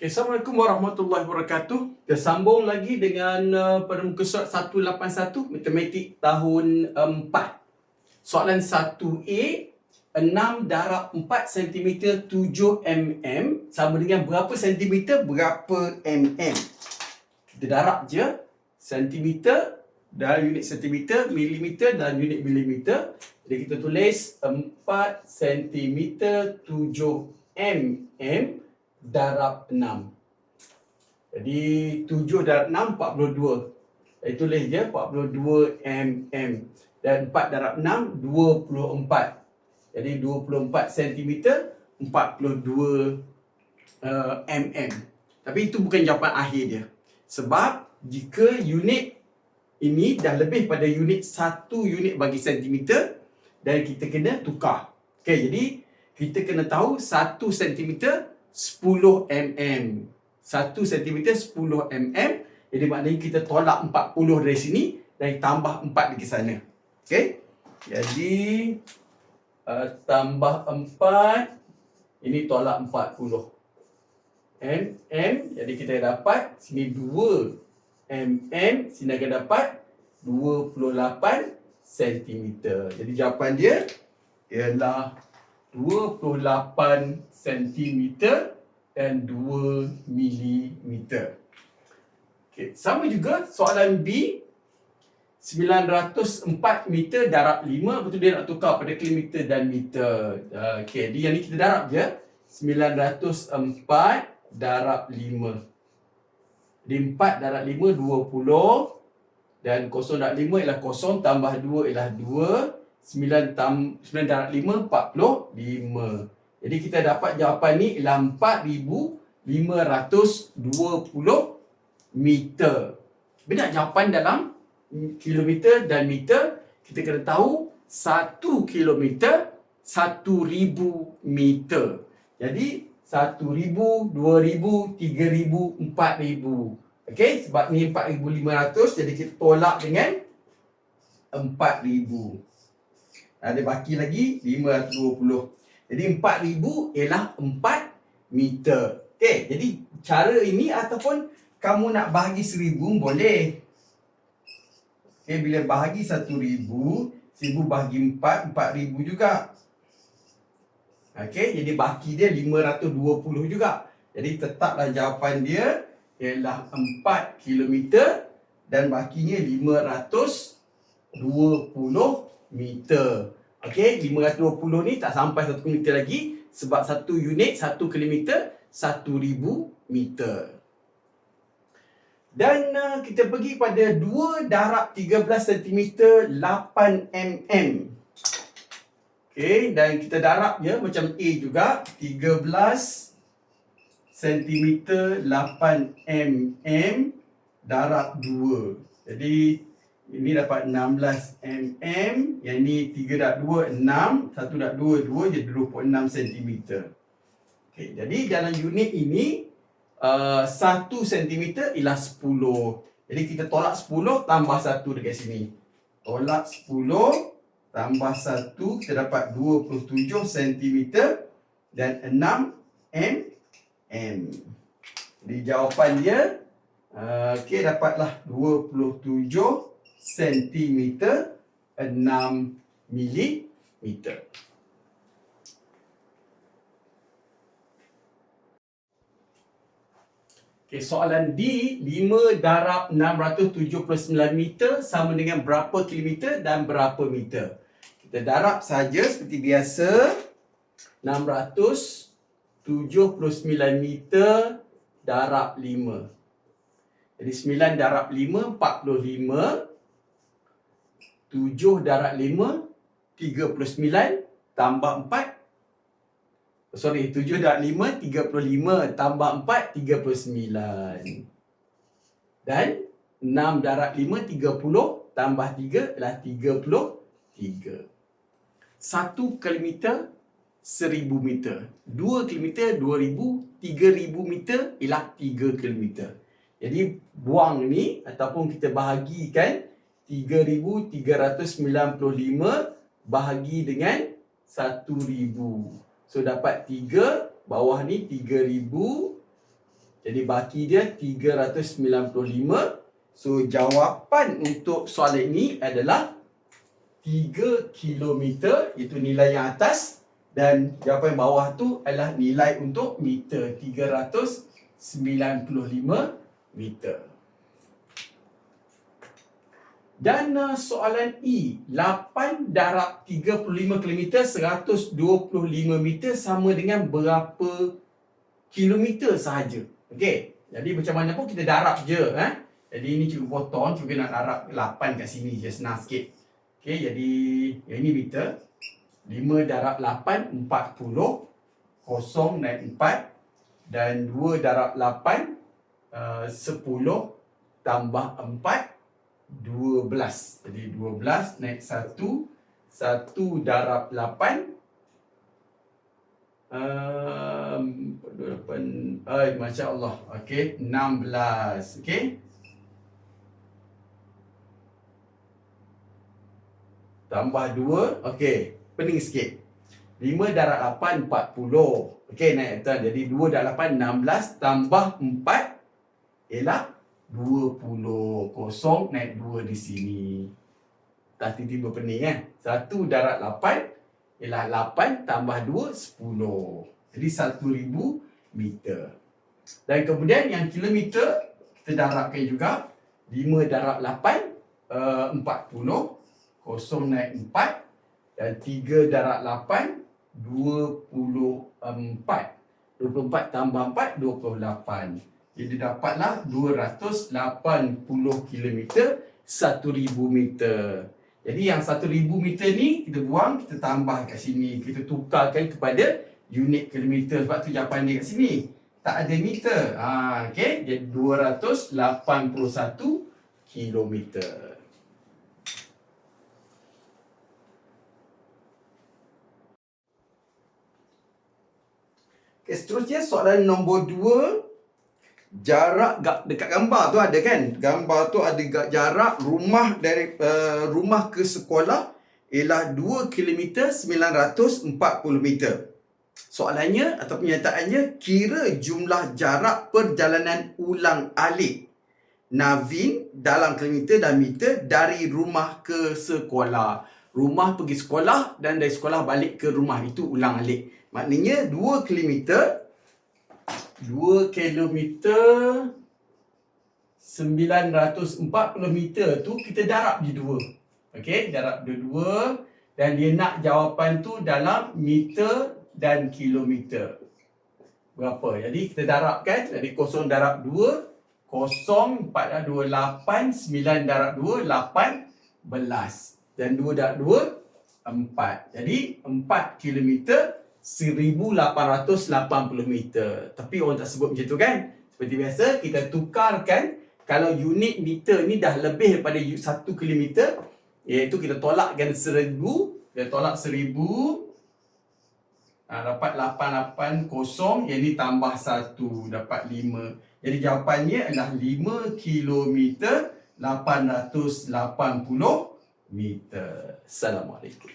Okay, Assalamualaikum warahmatullahi wabarakatuh. Kita sambung lagi dengan uh, pada muka surat 181 matematik tahun um, 4. Soalan 1A 6 darab 4 cm 7 mm sama dengan berapa cm berapa mm. Kita darab je cm dalam unit cm, milimeter dalam unit milimeter. Jadi kita tulis 4 cm 7 mm darab 6. Jadi 7 darab 6 42. Saya tulis je 42 mm dan 4 darab 6 24. Jadi 24 cm 42 uh, mm. Tapi itu bukan jawapan akhir dia. Sebab jika unit ini dah lebih pada unit 1 unit bagi centimeter dan kita kena tukar. Okey, jadi kita kena tahu 1 centimeter 10 mm. 1 cm 10 mm. Jadi maknanya kita tolak 40 dari sini dan tambah 4 di sana. Okey. Jadi uh, tambah 4 ini tolak 40. mm jadi kita dapat sini 2 mm sini akan dapat 28 cm. Jadi jawapan dia ialah 28 cm dan 2 mm. Okey, sama juga soalan B 904 meter darab 5 betul dia nak tukar pada kilometer dan meter. Okey, jadi yang ni kita darab je 904 darab 5. Jadi 4 darab 5 20 dan 0 darab 5 ialah 0 tambah 2 ialah 2 9 tam 9 darab 5 45. Jadi kita dapat jawapan ni ialah 4520 meter. Bila jawapan dalam kilometer dan meter, kita kena tahu 1 kilometer 1000 meter. Jadi 1000, 2000, 3000, 4000. Okey, sebab ni 4500 jadi kita tolak dengan 4000. Ada baki lagi 520. Jadi 4000 ialah 4 meter. Okey, jadi cara ini ataupun kamu nak bahagi 1000 boleh. Okey, bila bahagi 1000, 1000 bahagi 4, 4000 juga. Okey, jadi baki dia 520 juga. Jadi tetaplah jawapan dia ialah 4 kilometer dan bakinya 520 meter. Okey, 520 ni tak sampai 1 meter lagi sebab satu unit 1 kilometer 1000 meter. Dan uh, kita pergi pada 2 darab 13 cm 8 mm. Okey, dan kita darab ya macam A juga 13 cm 8 mm darab 2. Jadi ini dapat 16 mm. Yang ni 3 dak 2, 6. 1 dak 2, 2 jadi 26 cm. Okay, jadi dalam unit ini, uh, 1 cm ialah 10. Jadi kita tolak 10 tambah 1 dekat sini. Tolak 10 tambah 1, kita dapat 27 cm dan 6 mm. Jadi jawapan dia, uh, okay, dapatlah 27 sentimeter 6 milimeter. Okay, soalan D, 5 darab 679 meter sama dengan berapa kilometer dan berapa meter? Kita darab saja seperti biasa. 679 meter darab 5. Jadi 9 darab 5, 45. 7 darab 5 39 tambah 4 sorry 7 darab 5 35 tambah 4 39 dan 6 darab 5 30 tambah 3 adalah 33 1 kilometer 1000 meter. 2 kilometer 2000 3000 meter ialah 3 kilometer. Jadi buang ni ataupun kita bahagikan 3395 bahagi dengan 1000. So dapat 3 bawah ni 3000 Jadi baki dia 395. So jawapan untuk soalan ini adalah 3 km itu nilai yang atas dan jawapan bawah tu adalah nilai untuk meter 395 meter. Dan uh, soalan E, 8 darab 35 km 125 meter sama dengan berapa kilometer sahaja. Okey. Jadi macam mana pun kita darab je eh. Jadi ini cikgu potong, cikgu nak darab 8 kat sini je senang sikit. Okey, jadi yang ini meter. 5 darab 8 40 kosong naik 4 dan 2 darab 8 uh, 10 tambah 4 12. Jadi 12 naik 1. 1 darab 8. Um, 8. Ay, Masya Allah. Okey. 16. Okey. Tambah 2. Okey. Pening sikit. 5 darab 8, 40. Okey, naik tuan. Jadi 2 darab 8, 16. Tambah 4. Ialah 20 kosong naik 2 di sini. Tak tiba-tiba pening kan? 1 darat 8 ialah 8 tambah 2 10. Jadi 1000 meter. Dan kemudian yang kilometer kita darabkan juga 5 darab 8 uh, 40 kosong naik 4 dan 3 darab 8 24 24 tambah 4 28 jadi dapatlah 280 km 1000 meter. Jadi yang 1000 meter ni kita buang, kita tambah kat sini. Kita tukarkan kepada unit kilometer sebab tu jawapan dia kat sini. Tak ada meter. Ha, okay. Jadi 281 kilometer. Okay, seterusnya soalan nombor 2 jarak dekat gambar tu ada kan? Gambar tu ada jarak rumah dari uh, rumah ke sekolah ialah 2 km 940 meter. Soalannya atau pernyataannya kira jumlah jarak perjalanan ulang alik Navin dalam kilometer dan meter dari rumah ke sekolah. Rumah pergi sekolah dan dari sekolah balik ke rumah itu ulang alik. Maknanya 2 kilometer 2 kilometer 940 meter tu kita darab je dua. Okey, darab dua-dua dan dia nak jawapan tu dalam meter dan kilometer. Berapa? Jadi kita darabkan dari kosong darab 2 kosong 4 darab 2 8 9 darab 2 8 belas dan 2 darab 2 4. Jadi 4 kilometer 1880 meter. Tapi orang tak sebut macam tu kan? Seperti biasa, kita tukarkan kalau unit meter ni dah lebih daripada 1 km, iaitu kita tolakkan 1000, kita tolak 1000 ha, dapat 880 yang ni tambah 1 dapat 5. Jadi jawapannya adalah 5 km 880 meter. Assalamualaikum.